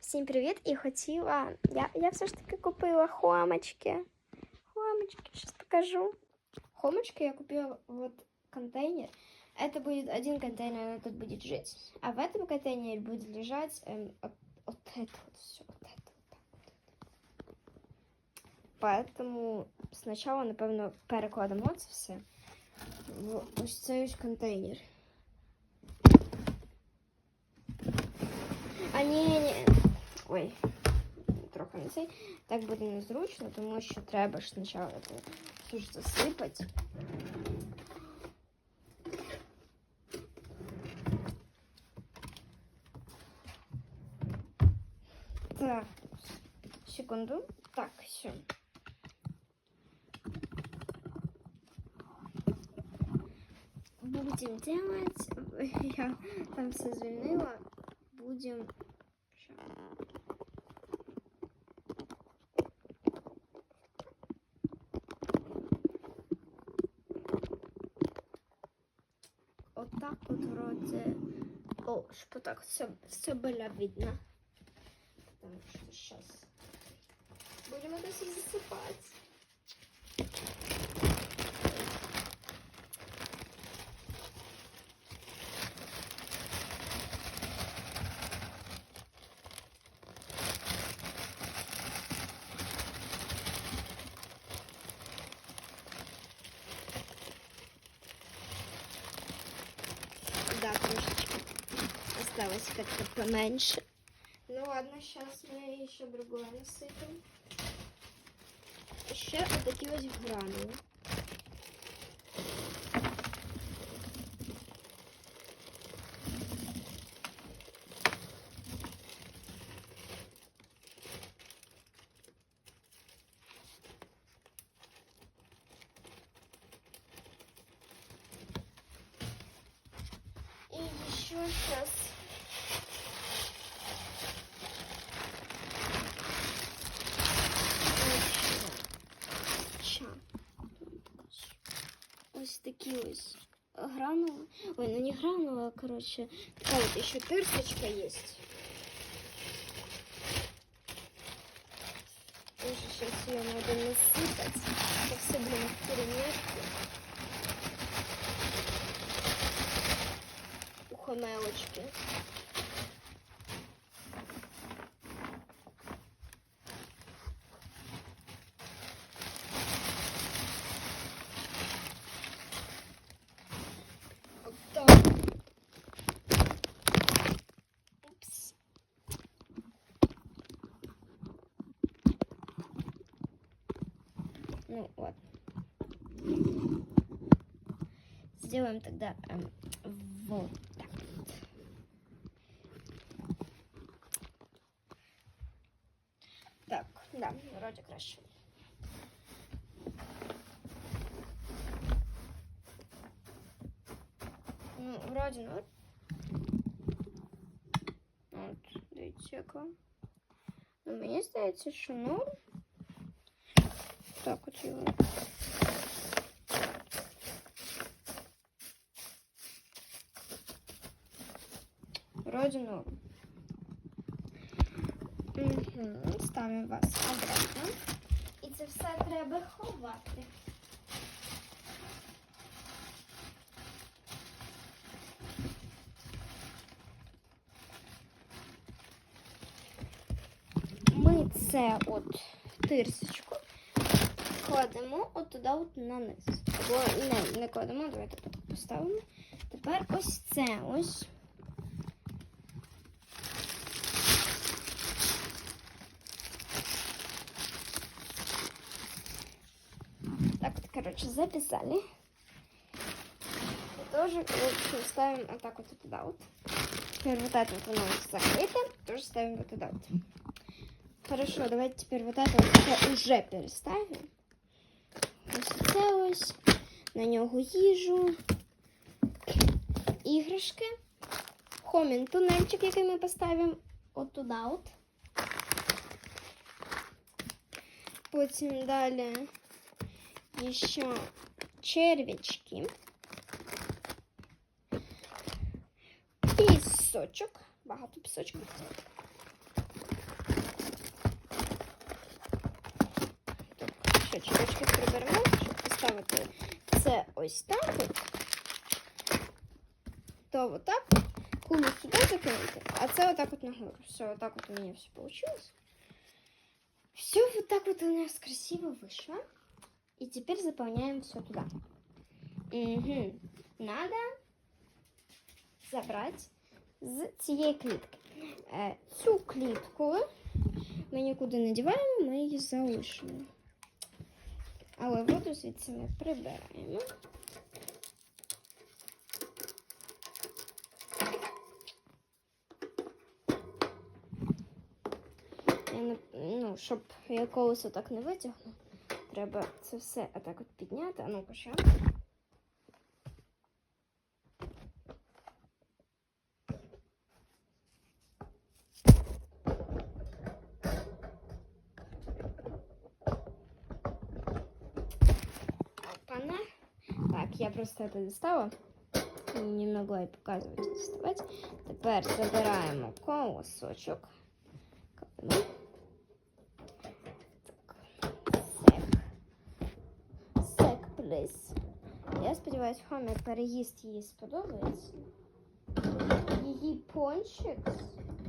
Всім привіт! І хотіла. Я, я все ж таки купила хомочки. Хомочки, сейчас покажу. Хомочки я купила вот контейнер. Это будет один контейнер, она тут будет жить. А в этом контейнере будет лежать эм, вот, вот это вот все. Вот это, вот так вот. Поэтому спочатку, напевно, перекладемо це все в ось цей ось контейнер. А ні, ні. Ой, трохи не. Так буде незручно, тому що треба ж спочатку все ж засипати. Так, секунду. Так, все. Будем делать. Я там все звільнила. Будем. Ща. Отак от вроде. Щоб так все, все было видно. Потому что сейчас будем это все засыпать. Да, трошечки осталось как-то поменьше. Ну ладно, сейчас мы еще другое насыпем. Еще вот такие вот гранулы. Еще сейчас Ось такі ось гранули. Ой, ну не гранула, а, короче, такая вот еще тырсочка есть. Тоже сейчас ее надо насыпать. Это все, блин, в перемешку. Ухомелочки. Вот так. Упс. Ну, ладно. Сделаем тогда эм, вот так вот. Так, да, вроде краще. Ну, вроді ну. От, дивіться, яка. Ну, мені здається, що ну. Так от його. Вроді ну. Угу. Ставимо вас обратно. І це все треба ховати. Ми це от тирсочку кладемо от туди от на низ. Або не, не кладемо, давайте так поставимо. Тепер ось це ось. Так вот, короче, записали. И тоже, в общем, ставим вот так вот туда вот. Теперь вот это вот оно закрыто, тоже ставим вот туда вот. Хорошо, давайте теперь вот это вот уже переставимо. Ось. На нього їжу. Іграшки. Хомін тунельчик, який ми поставимо от туди от. Потім далі ще червячки. Пісочок. Багато пісочку. поставити це ось так от. То отак. Кулю сюди закинути, а це отак от нагору. Все, отак от у меня все получилось. Все вот так вот у нас красиво вышло. И теперь заполняем все туда. Угу. Надо забрать з цієї клітки. Е, Цю клітку ми нікуди не діваємо, ми її залишимо. Але воду звідси ми прибираємо. Ну, щоб я колесо так не витягну, треба це все отак от підняти. А ну-ка, що? я просто это достала. Не могла и показывать, и доставать. Тепер забираємо колосочок. Капну. Так. Сек. Сек, плиз. Я сподіваюся, Хомі переїзд її сподобається. Її пончик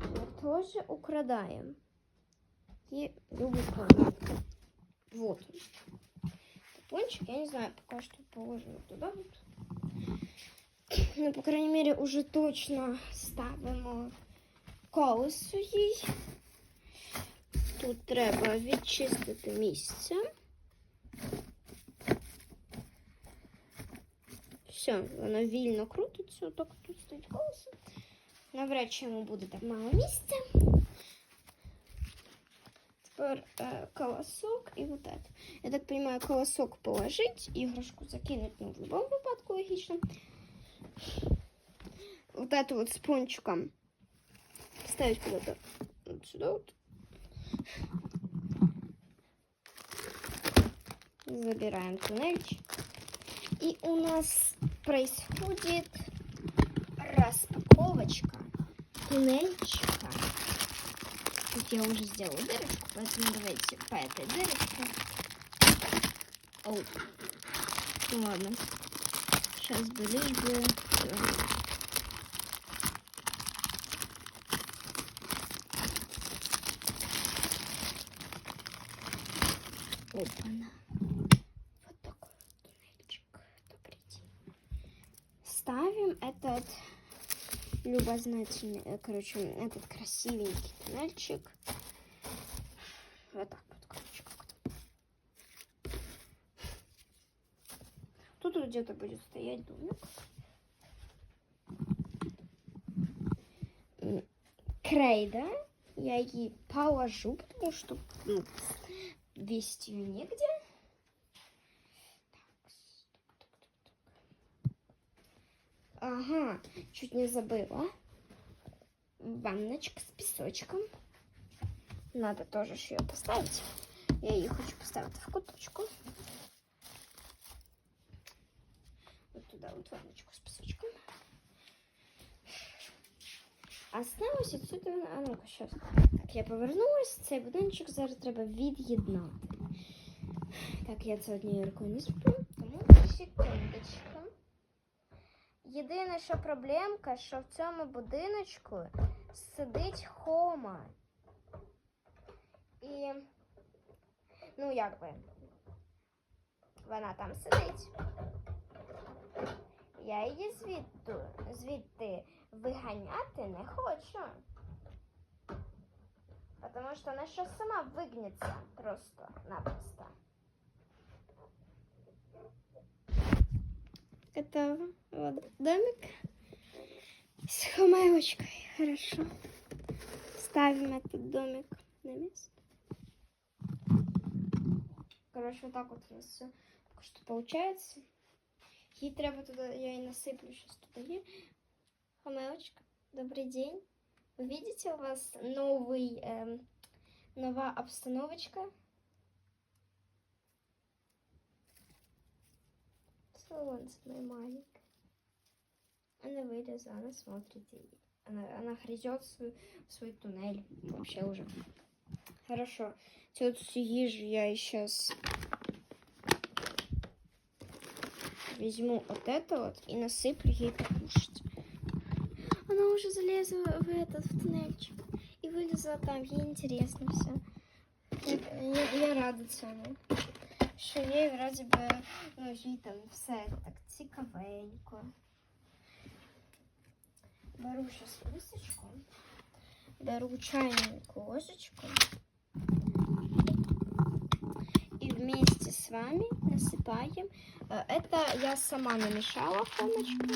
ми теж украдаємо. Її любить пончик. Вот он. Пончик, я не знаю, пока что положено туда вот. Ну, по крайней мере, уже точно ставимо колесо їй. Тут треба відчистити місце. Все, воно вільно крутиться, так тут стоїть колесо. Навряд чи йому буде так мало місця. Колосок и вот это. Я так понимаю, колосок положить, игрушку закинуть, ну, в любом выпадку логично. Вот эту вот с пончиком ставить куда-то вот сюда вот. Забираем туннельчик. И у нас происходит распаковочка туннельчика. Тут я уже сделала дырочку, поэтому давайте по этой дырочке. Оу. Ну ладно. Сейчас бы лишь бы... всё. Опа-на. Вот такой вот туннельчик. Добрый день. Ставим этот любознательный, э, короче, этот красивенький туннельчик. Вот так вот, короче, как-то. Тут где-то будет стоять домик. Крейда. Я ей положу, потому что ну, весить ее негде. Так, с- так, так, так, так. Ага, чуть не забыла. Ванночка с песочком. Надо тоже ж ее поставить. Я ее хочу поставить в куточку. Вот туда вот ванночку с песочком. Осталось отсюда. А ну-ка, сейчас. Так, я повернулась. Цей будиночок зараз треба від'єднати. Так, я це однією рукою не зроблю. Тому секундочку. Єдине, що проблемка, що в цьому будиночку сидить хома. І, ну, як би, вона там сидить. Я її звідти, звідти виганяти не хочу. Потому что она сейчас сама выгнется просто-напросто. Готово. Вот домик с хомячкой. Хорошо. Ставим этот домик на место. Короче, вот так вот у нас все что получается. Ей треба туда, я и насыплю сейчас туда. Е. Хомячка, добрый день. Вы видите, у вас новый, эм, новая обстановочка? вон моя маленькая. Она вылезла, она смотрит. Она, она грызет свой, свой туннель. Вообще уже. Хорошо. Тут ешь, я сейчас возьму вот это вот и насыплю ей покушать. Она уже залезла в этот в туннельчик и вылезла там. Ей интересно все. Я, я, я рада цену Що їй вроді би, ну, їй там все так цікавенько. Беру сейчас листочку, беру чайную ложечку и вместе с вами насыпаем. Э, Это я сама намешала хомочку.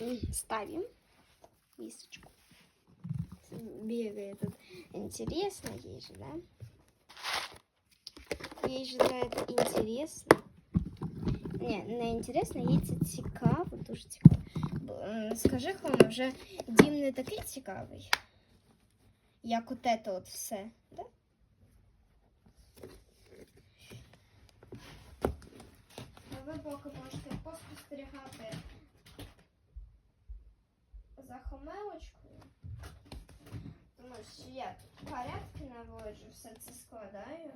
М, Ставим мисочку. Бегает тут. Интересно ей же, да? Ей же да, это интересно. Не, не інтересно, їй це цікаво, дуже цікаво. Бо, е, Скажи, Хома, вже дім не такий цікавий, як от це от все, да? А ви поки можете поспостерігати за хомелочкою. Що я тут порядки наводжу, все це складаю.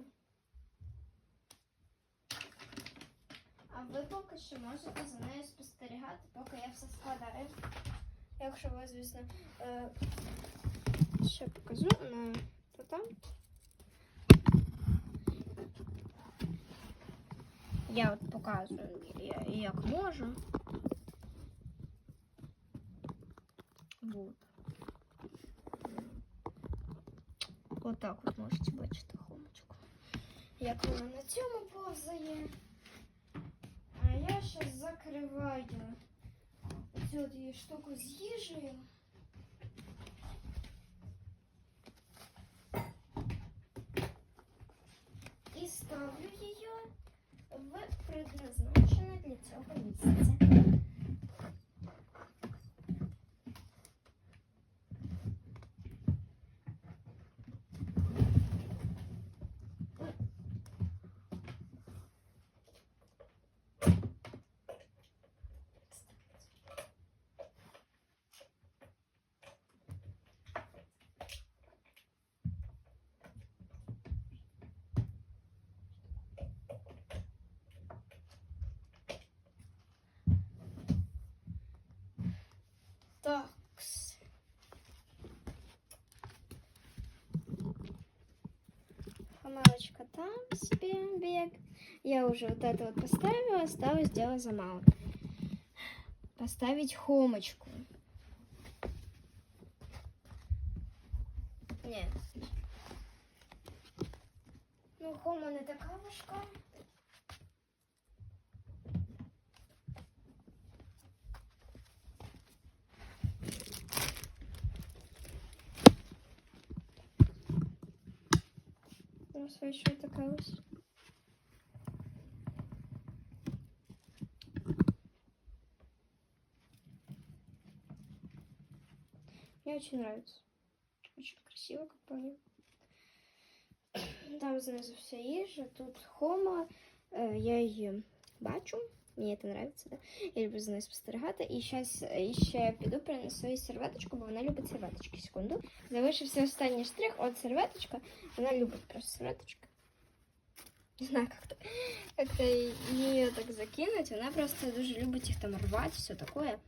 А ви поки що можете за нею спостерігати, поки я все складаю. Якщо ви, звісно, е, ще покажу на то там. Я от показую, як можу. Вот. Отак от можете бачити хомочку. Як вона на цьому повзає. А я зараз закриваю цю от її штуку з їжею. І ставлю її в предназначене для цього місце. Так. Хамалочка там себе бег. Я уже вот это вот поставила, осталось дело за мало. Поставить хомочку. Нет. Ну, хома не така. Зараз вийшла така ось. Мне очень нравится. Очень красиво, как по мне. Там знизу вся їжа, тут хома. Е, Я її бачу. Мені це подобається, да? Я люблю за нею спостерігати. І зараз ще піду принесу їй серветочку, бо вона любить серветочки. Секунду. Залишився останній штрих. От серветочка. Вона любить просто серветочки. Не знаю, как-то как її так закинуть. Вона просто дуже любить їх там рвати, все таке.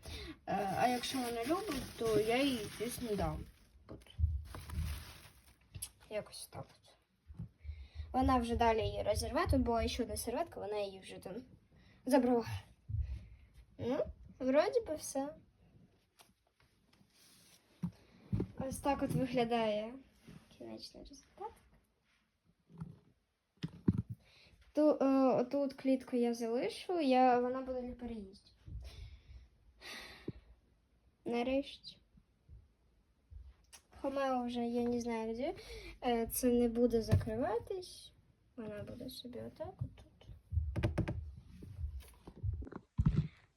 Е, А якщо вона любить, то я їй, звісно, дам. От. Якось так от. Вона вже далі її розірве. Тут була ще одна серветка, вона її вже там Забрала. Ну, вроді би все. Ось так от виглядає кінечний результат. Ту, е, тут клітку я залишу, я, вона буде для переїздів. Нарешті. Хомео вже я не знаю де. Е, Це не буде закриватись. Вона буде собі отак от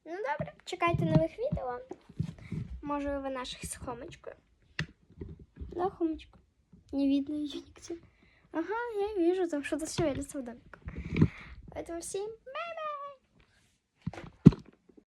Ну добре, чекайте нових відео. Може ви наших з хомочкою. Да, хомочку? Не видно ее нигде. Ага, я вижу, там что-то шевелится в домике. Поэтому всем